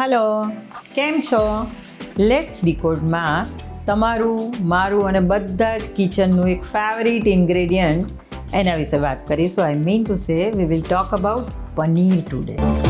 Hello કેમ છો? Let's ડીકોડમાં તમારું, મારું અને બધા જ કિચનનું એક ફેવરિટ ઇન્ગ્રેડિયન્ટ એના વિશે વાત કરીશું. I mean to say we will talk about paneer today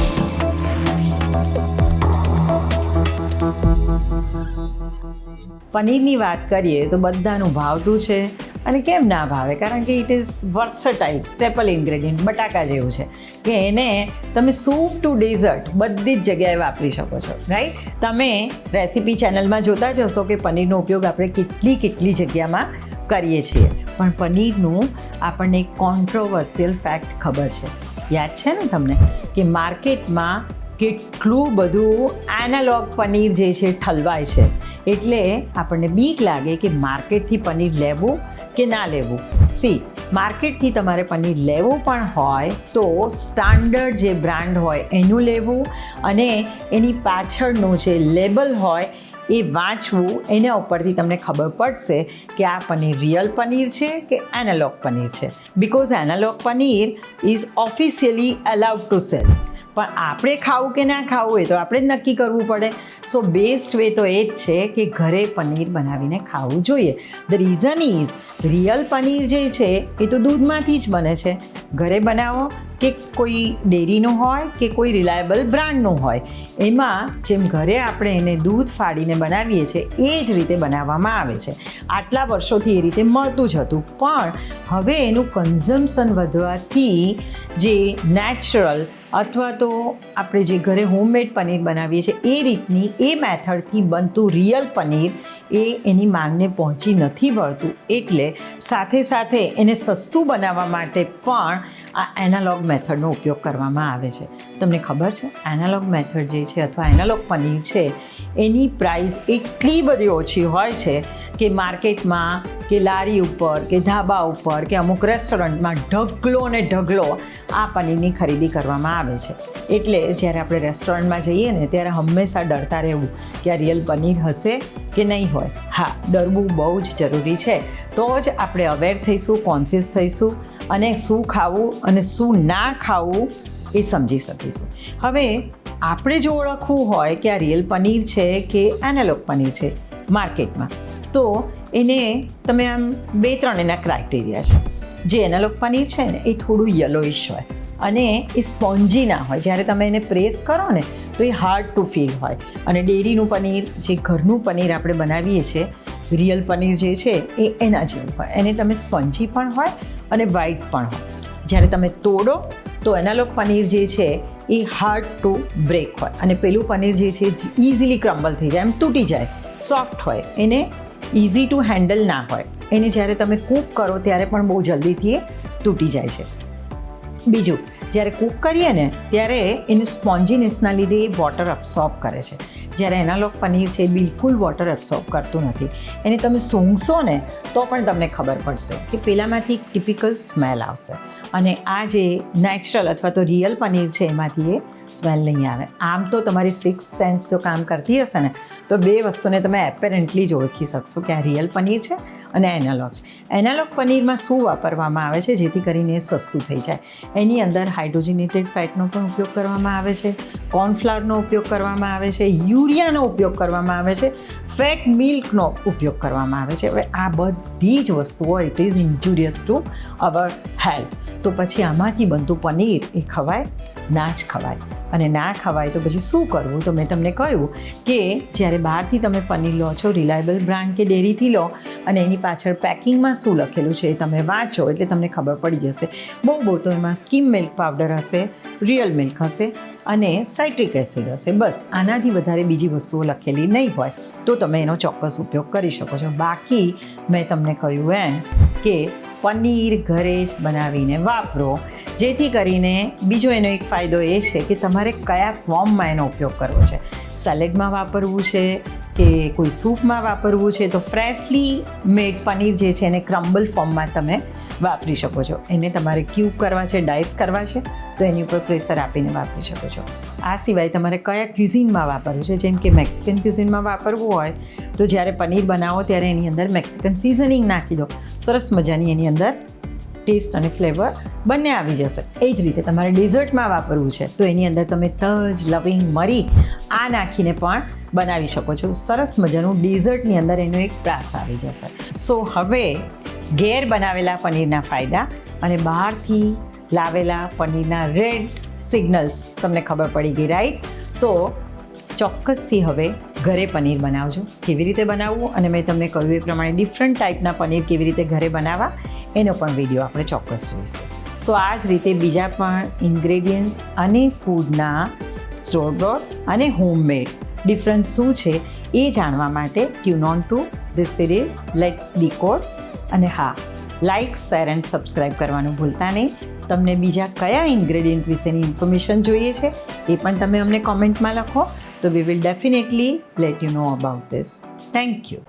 પનીરની વાત કરીએ તો બધાનું ભાવતું છે અને કેમ ના ભાવે? કારણ કે it is versatile staple ingredient બટાકા જેવું છે. કે એને તમે સૂપ ટુ ડેઝર્ટ બધી જ જગ્યાએ વાપરી શકો છો રાઈટ તમે રેસીપી ચેનલમાં જોતા જ હશો કે પનીરનો ઉપયોગ આપણે કેટલી કેટલી જગ્યામાં કરીએ છીએ. પણ પનીરનું આપણને એક કોન્ટ્રોવર્સિયલ ફેક્ટ ખબર છે. યાદ છે ને તમને? કે માર્કેટમાં કેટલું બધું એનાલોગ પનીર જે છે ઠલવાય છે. એટલે આપણને બીક લાગે કે માર્કેટથી પનીર લેવું કે ના લેવું. સી, માર્કેટથી તમારે પનીર લેવું પણ હોય તો સ્ટાન્ડર્ડ જે બ્રાન્ડ હોય એનું લેવું અને એની પાછળનું જે લેબલ હોય એ વાંચવું, એના ઉપરથી તમને ખબર પડશે કે આ પનીર રિયલ પનીર છે કે એનાલોગ પનીર છે. Because analogue paneer is officially allowed to sell પણ આપણે ખાવું કે ના ખાવું એ તો આપણે જ નક્કી કરવું પડે. સો બેસ્ટ વે તો એ જ છે કે ઘરે પનીર બનાવીને ખાવું જોઈએ. The reason is real paneer જે છે એ તો દૂધમાંથી જ બને છે. ઘરે બનાવો કે કોઈ ડેરીનું હોય કે કોઈ રિલાયબલ બ્રાન્ડનું હોય. એમાં જેમ ઘરે આપણે એને દૂધ ફાડીને બનાવીએ છીએ, એ જ રીતે બનાવવામાં આવે છે. આટલા વર્ષોથી એ રીતે મળતું જ હતું. પણ હવે એનું કન્ઝમ્પશન વધવાથી જે નેચરલ અથવા તો આપણે જે ઘરે હોમમેડ પનીર બનાવીએ છીએ, એ રીતની, એ મેથડથી બનતું રિયલ પનીર એ એની માંગને પહોંચી નથી વળતું. એટલે સાથે સાથે એને સસ્તું બનાવવા માટે પણ આ એનાલોગ મેથડનો ઉપયોગ કરવામાં આવે છે. તમને ખબર છે એનાલોગ મેથડ જે છે અથવા એનાલોગ પનીર છે, એની પ્રાઇસ એટલી બધી ઓછી હોય છે કે માર્કેટમાં કે લારી ઉપર, કે ધાબા ઉપર, કે અમુક રેસ્ટોરન્ટમાં ઢગલો અને ઢગલો આ પનીરની ખરીદી કરવામાં આવે છે. એટલે જ્યારે આપણે રેસ્ટોરન્ટમાં જઈએ ને, ત્યારે હંમેશા ડરતા રહેવું કે આ રિયલ પનીર હશે કે નહીં હોય. હા, ડરવું બહુ જ જરૂરી છે. તો જ આપણે અવેર થઈશું કોન્શિયસ થઈશું અને શું ખાવું અને શું ના ખાવું એ સમજી શકીશું. હવે, આપણે જો ઓળખવું હોય કે આ રિયલ પનીર છે કે એનાલોગ પનીર છે, માર્કેટમાં તો એને તમે આમ બે, ત્રણ એના ક્રાઇટેરિયા છે. જે એનાલોગ પનીર છે ને, એ થોડું યલોઇશ હોય. અને એ સ્પોન્જી ના હોય. જ્યારે તમે એને પ્રેસ કરો ને, તો એ હાર્ડ ટુ ફીલ હોય. અને ડેરીનું પનીર, જે ઘરનું પનીર આપણે બનાવીએ છીએ રિયલ પનીર જે છે, એ એના જેવું હોય. એને તમે સ્પંજી પણ હોય અને વ્હાઈટ પણ હોય. જ્યારે તમે તોડો, તો એનાલોગ પનીર જે છે, એ હાર્ડ ટુ બ્રેક હોય. અને પેલું પનીર જે છે ઇઝીલી ક્રમ્બલ થઈ જાય. એમ તૂટી જાય. સોફ્ટ હોય. એને ઇઝી ટુ હેન્ડલ ના હોય. એને જ્યારે તમે કૂક કરો ત્યારે પણ બહુ જલ્દીથી એ તૂટી જાય છે. બીજું, જ્યારે કૂક કરીએ ને ત્યારે એનું સ્પોન્જીનેસના લીધે એ વોટર અબ્સોર્બ કરે છે. જ્યારે એનાલોગ પનીર છે બિલકુલ વોટર એબ્સોર્બ કરતું નથી. એને તમે સૂંઘશો ને, તો પણ તમને ખબર પડશે કે પેલામાંથી ટિપિકલ સ્મેલ આવશે. અને આ જે નેચરલ અથવા તો રિયલ પનીર છે એમાંથી એ સ્મેલ નહીં આવે. આમ તો તમારી સિક્સ સેન્સ જો કામ કરતી હશે ને, તો બે વસ્તુને તમે એપેરન્ટલી જ ઓળખી શકશો કે આ રિયલ પનીર છે અને એનાલોગ છે. એનાલોગ પનીરમાં શું વાપરવામાં આવે છે? જેથી કરીને એ સસ્તું થઈ જાય. એની અંદર હાઇડ્રોજિનેટેડ ફેટનો પણ ઉપયોગ કરવામાં આવે છે. કોર્નફ્લાવરનો ઉપયોગ કરવામાં આવે છે. યુરિયાનો ઉપયોગ કરવામાં આવે છે. ફેટ મિલ્કનો ઉપયોગ કરવામાં આવે છે. હવે આ બધી જ વસ્તુઓ it is injurious to our health તો પછી આમાંથી બનતું પનીર એ ખવાય, ના જ ખવાય. અને ના ખવાય તો પછી શું કરવું? તો મેં તમને કહ્યું કે જ્યારે બહારથી તમે પનીર લો છો રિલાયબલ બ્રાન્ડ કે ડેરીથી લો, અને એની પાછળ પેકિંગમાં શું લખેલું છે એ તમે વાંચો એટલે તમને ખબર પડી જશે. બહુ બહુ તો એમાં સ્કીમ મિલ્ક પાવડર હશે રિયલ મિલ્ક હશે અને સાઇટ્રિક એસિડ હશે, બસ. આનાથી વધારે બીજી વસ્તુઓ લખેલી નહીં હોય. તો તમે એનો ચોક્કસ ઉપયોગ કરી શકો છો. બાકી મેં તમને કહ્યું એમ કે પનીર ઘરે જ બનાવીને વાપરો. જેથી કરીને બીજો એનો એક ફાયદો એ છે કે તમારે કયા ફોર્મમાં એનો ઉપયોગ કરવો છે. સેલેડમાં વાપરવું છે કે કોઈ સૂપમાં વાપરવું છે તો ફ્રેશલી મેડ પનીર જે છે એને ક્રમ્બલ ફોર્મમાં તમે વાપરી શકો છો. એને તમારે ક્યુબ કરવા છે ડાઇસ કરવા છે તો એની ઉપર પ્રેશર આપીને વાપરી શકો છો. આ સિવાય તમારે કયા ક્યુઝિનમાં વાપરવું છે? જેમ કે મેક્સિકન ક્યુઝિનમાં વાપરવું હોય, તો જ્યારે પનીર બનાવો ત્યારે એની અંદર મેક્સિકન સિઝનિંગ નાખી દો. સરસ મજાની એની અંદર ટેસ્ટ અને ફ્લેવર બંને આવી જશે. એ જ રીતે તમારે ડેઝર્ટમાં વાપરવું છે, તો એની અંદર તમે તજ, લવિંગ, મરી, આ નાખીને પણ બનાવી શકો છો. સરસ મજાનું ડેઝર્ટની અંદર એનો એક પ્રાસ આવી જશે. સો હવે ઘેર બનાવેલા પનીરના ફાયદા અને બહારથી લાવેલા પનીરના રેડ સિગ્નલ્સ તમને ખબર પડી ગઈ રાઈટ તો ચોક્કસથી હવે ઘરે પનીર બનાવજો. કેવી રીતે બનાવવું અને મેં તમને કહ્યું એ પ્રમાણે ડિફરન્ટ ટાઈપના પનીર કેવી રીતે ઘરે બનાવવા, એનો પણ વીડિયો આપણે ચોક્કસ જોઈશું. સો આ જ રીતે બીજા પણ ઇન્ગ્રેડિયન્ટ્સ અને ફૂડના સ્ટોર બ્રોડ અને હોમમેડ ડિફરન્સ શું છે એ જાણવા માટે tune on to this series let's decode અને હા લાઇક શેર એન્ડ સબસ્ક્રાઈબ કરવાનું ભૂલતા નહીં. તમને બીજા કયા ઇન્ગ્રેડિયન્ટ વિશેની ઇન્ફોર્મેશન જોઈએ છે, એ પણ તમે અમને કોમેન્ટમાં લખો. તો we will definitely let you know about this thank you